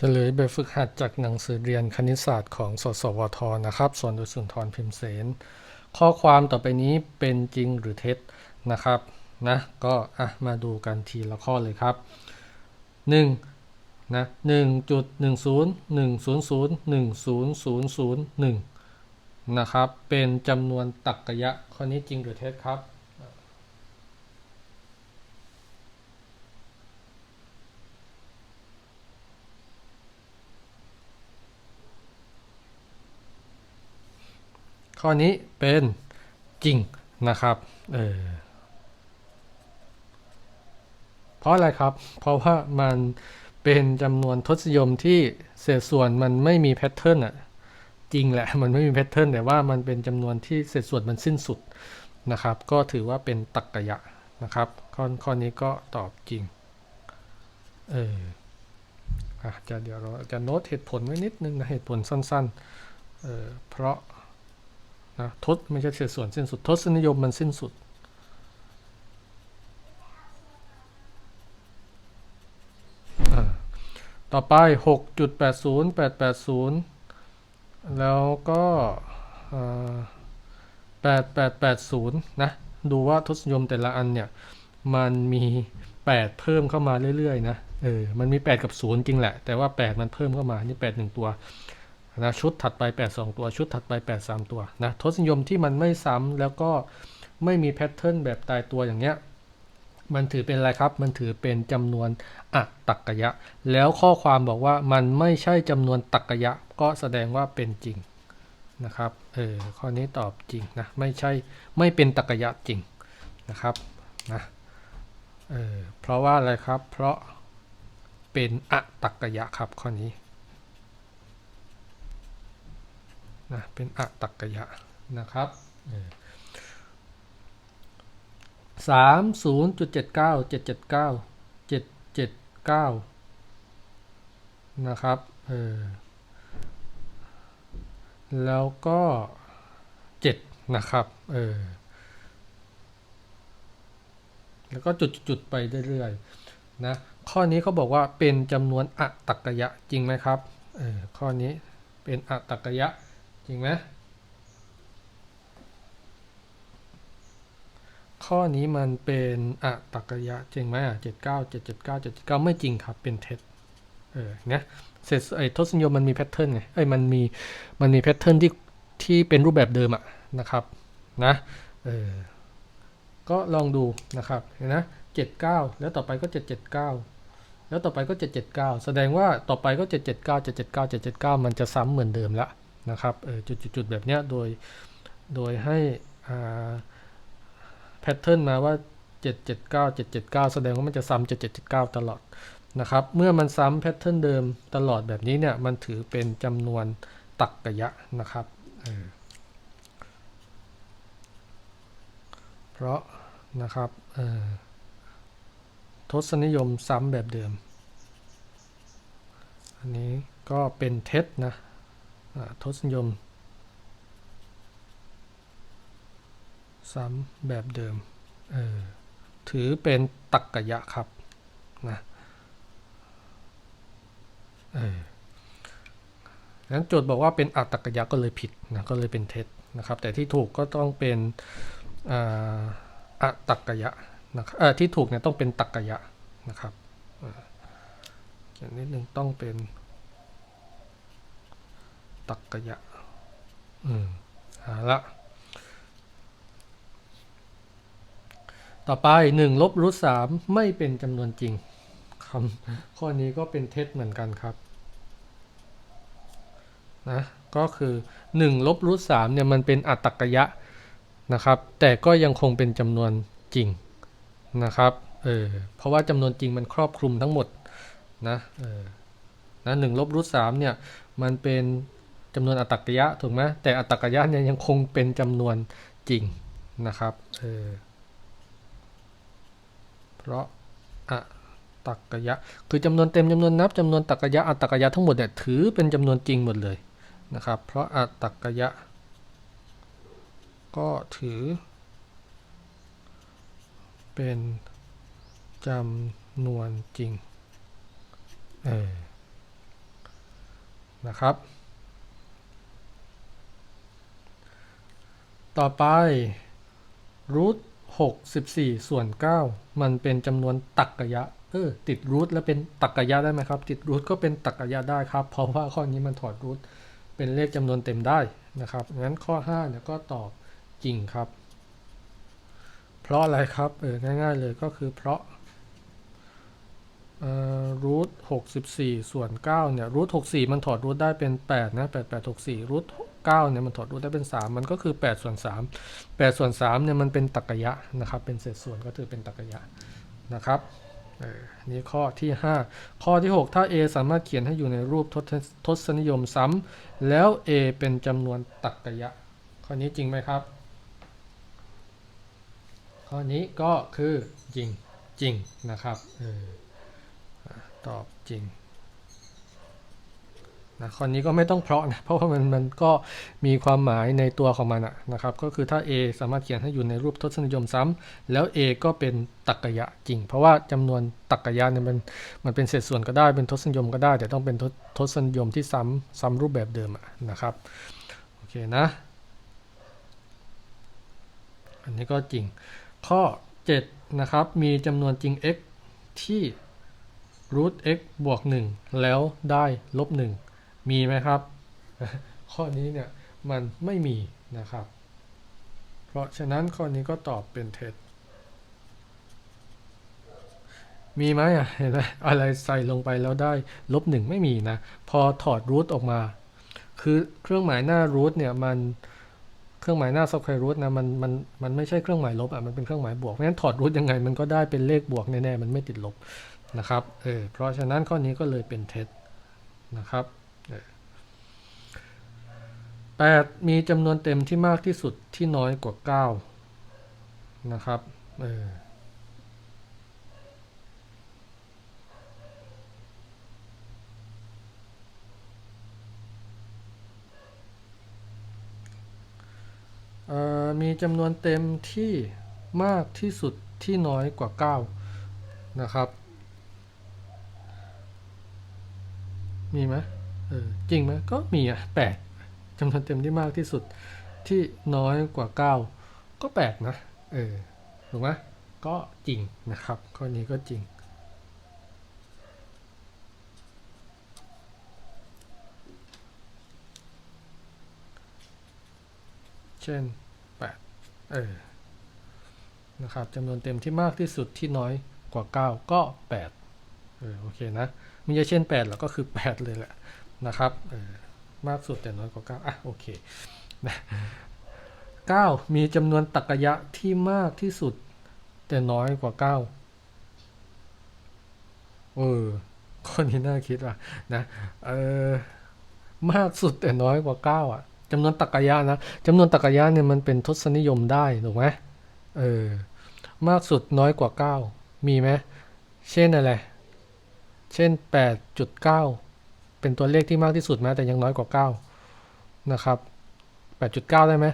เฉลยแบบฝึกหัดจากหนังสือเรียนคณิตศาสตร์ของสสวทนะครับ ส่วนโดยสุนทรพิมพ์เสน ข้อความต่อไปนี้เป็นจริงหรือเท็จนะครับนะก็อะมาดูกันทีละข้อเลยครับ 1. นะ1.100100100001นะครับ เป็นจำนวนตรรกะข้อนี้จริงหรือเท็จครับ ข้อนี้เป็นจริงนะครับเออเพราะอะไรครับ เพราะว่ามันเป็นจำนวนทศนิยมที่เศษส่วนมันไม่มีแพทเทิร์นอะจริงแหละ มันไม่มีแพทเทิร์นแต่ว่ามันเป็นจำนวนที่เศษส่วนมันสิ้นสุดนะครับ ก็ถือว่าเป็นตรรกะนะครับข้อข้อนี้ก็ตอบจริงเอออะจะเดี๋ยวเราจะโน้ตเหตุผลไว้นิดนึงนะเหตุผลสั้นๆเออเพราะ นะทศไม่ใช่เศษส่วนสิ้นสุดทศนิยมมันสิ้นสุด ต่อไป 6.80 880 แล้วก็8880 นะ ดูว่าทศนิยมแต่ละอันเนี่ย มันมี 8 เพิ่มเข้ามาเรื่อย ๆ นะ เออ มันมี 8 กับ 0 จริงแหละ แต่ว่า 8 มันเพิ่มเข้ามา นี่ 8 1 ตัว นะชุดถัดไป 8 2 ตัวชุดถัดไป 8 3 ตัวนะทศนิยมที่มันไม่ซ้ำแล้วก็ไม่มีแพทเทิร์นแบบตายตัวอย่างเงี้ยมันถือเป็นอะไรครับ มันถือเป็นจำนวนอัตตกกะยะ แล้วข้อความบอกว่ามันไม่ใช่จำนวนตักกะยะ ก็แสดงว่าเป็นจริงนะครับ เออ ข้อนี้ตอบจริงนะ ไม่ใช่ ไม่เป็นตักกะยะจริงนะครับ นะ เออ เพราะว่าอะไรครับ เพราะเป็นอัตตกกะยะครับข้อนี้ นะเป็นอัตตกกยะนะครับสามศูนย์จุดเจ็ดเก้าเจ็ดเจ็ดเก้าเจ็ดเจ็ดเก้านะครับเออแล้วก็เจ็ดนะครับเออแล้วก็จุดๆไปเรื่อยๆนะข้อนี้เขาบอกว่าเป็นจำนวนอัตตกกยะจริงไหมครับเออข้อนี้เป็นอัตตกยะ จริงไหมข้อนี้มันเป็นอะตักยะจริงไหมอะเจ็ดเก้าเจ็ดเจ็ดเก้าเจ็ดเจ็ดเก้าไม่จริงครับเป็นเท็จเออเนี่ยเสร็จไอ้ทศนิยมมันมีแพทเทิร์นไงเอ้ยมันมีมันมีแพทเทิร์นที่ที่เป็นรูปแบบเดิมอะนะครับนะเออก็ลองดูนะครับเห็นนะเจ็ดเก้าแล้วต่อไปก็เจ็ดเจ็ดเก้าแล้วต่อไปก็เจ็ดเจ็ดเก้าแสดงว่าต่อไปก็เจ็ดเจ็ดเก้าเจ็ดเจ็ดเก้าเจ็ดเจ็ดเก้ามันจะซ้ำเหมือนเดิมละ นะครับเออจุดๆแบบเนี้ยโดยโดยให้อ่าแพทเทิร์นมาว่า 779 779 แสดงว่ามันจะซ้ำ779 ตลอดนะครับ เมื่อมันซ้ำแพทเทิร์นเดิมตลอดแบบนี้เนี่ย มันถือเป็นจำนวนตักกะยะนะครับ เพราะนะครับทศนิยมซ้ำแบบเดิม อันนี้ก็เป็นเท็จนะ ทศนิยมซ้ำแบบเดิมเออถือเป็นตักกะยะครับนะเอองั้นโจทย์บอกว่าเป็นอัตตกยะก็เลยผิดนะก็เลยเป็นเท็จนะครับ แต่ที่ถูกก็ต้องเป็นอัตตกยะนะครับที่ถูกเนี่ยต้องเป็นตักกยะนะครับอย่างนิดนึงต้องเป็น ตักกยะ อืมเอาละต่อไป1ลบรูทสามไม่เป็นจำนวนจริงคำข้อนี้ก็เป็นเท็จเหมือนกันครับนะก็คือ1ลบรูทสามเนี่ยมันเป็นอัตตกยะนะครับ แต่ก็ยังคงเป็นจำนวนจริงนะครับเออเพราะว่าจำนวนจริงมันครอบคลุมทั้งหมดนะเออนะหนึ่งลบรูทสามเนี่ยมันเป็น จำนวนอัตตกยะถูกไหมแต่อัตตกยะเนี่ยยังคงเป็นจำนวนจริงนะครับเออเพราะอะตักกะยะ คือจำนวนเต็มจำนวนนับจำนวนตักกะยะอัตตกกะยะทั้งหมดเนี่ยถือเป็นจำนวนจริงหมดเลยนะครับ เพราะอัตตกกะยะ ก็ถือ เป็นจำนวนจริงเออนะครับ ต่อไปรูท64ส่วน9มันเป็นจำนวนตรรกะเออ ติดรูทแล้วเป็นตรรกะได้ไหมครับ ติดรูทก็เป็นตรรกะได้ครับ เพราะว่าข้อนี้มันถอดรูทเป็นเลขจำนวนเต็มได้นะครับ งั้นข้อ5เนี่ยก็ตอบจริงครับ เพราะอะไรครับ เออ ง่าย ๆ เลยก็คือเพราะรูท64ส่วน9เนี่ยรูท64มันถอดรูทได้เป็น8นะ8864รูท 9เนี่ยมันถอดรูทได้เป็น 3 มันก็คือ8ส่วน3 8ส่วน3เนี่ยมันเป็นตรรกะนะครับ เป็นเศษส่วนก็ถือเป็นตรรกะนะครับนี่ข้อที่ 5 ข้อที่ 6 ถ้า a สามารถเขียนให้อยู่ในรูปทศทศนิยมซ้ำแล้ว a เป็นจำนวนตรรกะข้อนี้จริงไหมครับ ข้อนี้ก็คือจริงจริงนะครับออตอบจริง นะข้อนี้ก็ไม่ต้องเพราะนะเพราะว่ามันมันก็มีความหมายในตัวของมันนะครับ ก็คือถ้า a สามารถเขียนให้อยู่ในรูปทศนิยมซ้ำแล้ว a ก็เป็นตรรกะจริง เพราะว่าจำนวนตรรกะเนี่ยมันมันเป็นเศษส่วนก็ได้เป็นทศนิยมก็ได้ แต่ต้องเป็นทศนิยมที่ซ้ำซ้ำรูปแบบเดิมนะครับโอเคนะ อันนี้ก็จริง ข้อ 7 นะครับ มีจำนวนจริง x ที่ root x บวก 1 แล้วได้ลบ1 มีไหมครับ ข้อนี้เนี่ยมันไม่มีนะครับ เพราะฉะนั้นข้อนี้ก็ตอบเป็นเท็จ มีไหมอะเห็นไหมอะไรใส่ลงไปแล้วได้ลบหนึ่งไม่มีนะ พอถอดรูทออกมา คือเครื่องหมายหน้ารูทเนี่ยมันเครื่องหมายหน้าสแควร์รูทนะมันมันมันไม่ใช่เครื่องหมายลบอะมันเป็นเครื่องหมายบวกเพราะฉะนั้นถอดรูทยังไงมันก็ได้เป็นเลขบวกแน่ๆมันไม่ติดลบนะครับเออเพราะฉะนั้นข้อนี้ก็เลยเป็นเท็จนะครับ แปดมีจำนวนเต็มที่มากที่สุดที่น้อยกว่าเก้านะครับเออมีจำนวนเต็มที่มากที่สุดที่น้อยกว่า 9 นะครับ มีไหม เออจริงไหมก็มีอะแปดจำนวนเต็มที่มากที่สุดที่น้อยกว่า 9 ก็แปลกนะ เออถูกไหมก็จริงนะครับข้อนี้ก็จริง เช่น 8 เออนะครับจำนวนเต็มที่มากที่สุดที่น้อยกว่า 9 ก็ 8 เออโอเคนะมีจะเช่น8แล้วก็คือ 8 เลยแหละ นะครับมากสุดแต่น้อยกว่า9อะโอเคนะ9มีจำนวนตรรกะที่มากที่สุด แต่น้อยกว่า 9 เออคนนี้น่าคิดว่ะนะเออมากสุดแต่น้อยกว่า 9 อะจำนวนตรรกะนะจำนวนตรรกะเนี่ยมันเป็นทศนิยมได้ถูกไหมเออมากสุดน้อยกว่า 9 มีไหมเช่นอะไร เช่น 8.9 เป็นตัวเลขที่มากที่สุดไหมแต่ยังน้อยกว่า 9 นะครับ 8.9 ได้ไหม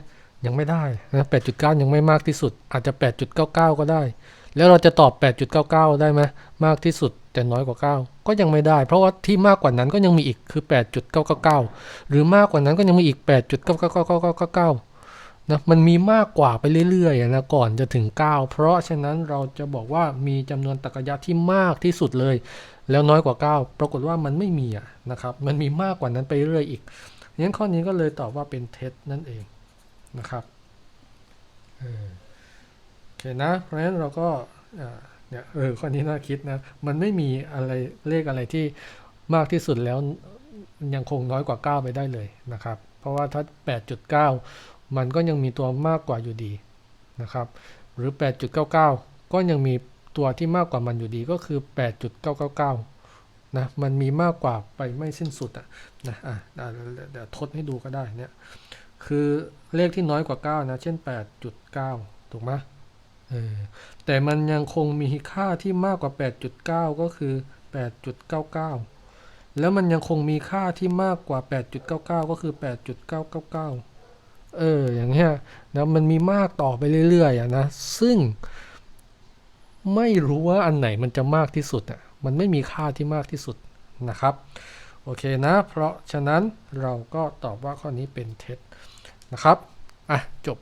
ยังไม่ได้นะ8.9 ยังไม่มากที่สุด อาจจะ 8.99 ก็ได้ แล้วเราจะตอบ 8.99 ได้ไหมมากที่สุดแต่น้อยกว่า 9 ก็ยังไม่ได้ เพราะว่าที่มากกว่านั้นก็ยังมีอีกคือ 8.999 หรือมากกว่านั้นก็ยังมีอีก 8.99999 นะมันมีมากกว่าไปเรื่อยๆนะก่อนจะถึง 9 เพราะฉะนั้นเราจะบอกว่ามีจำนวนตรรกะที่มากที่สุดเลย แล้วน้อยกว่า 9 ปรากฏว่ามันไม่มีนะครับมันมีมากกว่านั้นไปเรื่อยอีกงั้นข้อนี้ก็เลยตอบว่าเป็นเท็จนั่นเองนะครับโอเคนะเพราะฉะนั้นเราก็เนี่ยเออข้อนี้น่าคิดนะมันไม่มีอะไรเลขอะไรที่มากที่สุดแล้วยังคงน้อยกว่า 9 ไปได้เลยนะครับ เพราะว่าถ้า 8.9 มันก็ยังมีตัวมากกว่าอยู่ดีนะครับหรือ 8.99 ก็ยังมีตัวที่มากกว่ามันอยู่ดีก็คือ 8.999 นะ มันมีมากกว่าไปไม่สิ้นสุดอะนะอะเดี๋ยวทดให้ดูก็ได้เนี่ย คือเลขที่น้อยกว่า 9 นะ เช่น 8.9 ถูกไหมเออแต่มันยังคงมีค่าที่มากกว่า 8.9 ก็คือ 8.99 แล้วมันยังคงมีค่าที่มากกว่า 8.99 ก็คือ 8.999 เอออย่างเงี้ยนะมันมีมากต่อไปเรื่อยๆอะนะซึ่งไม่รู้ว่าอันไหนมันจะมากที่สุดอะมันไม่มีค่าที่มากที่สุดนะครับโโอเคนะ เพราะฉะนั้นเราก็ตอบว่าข้อนี้เป็นเท็จนะครับอะจบ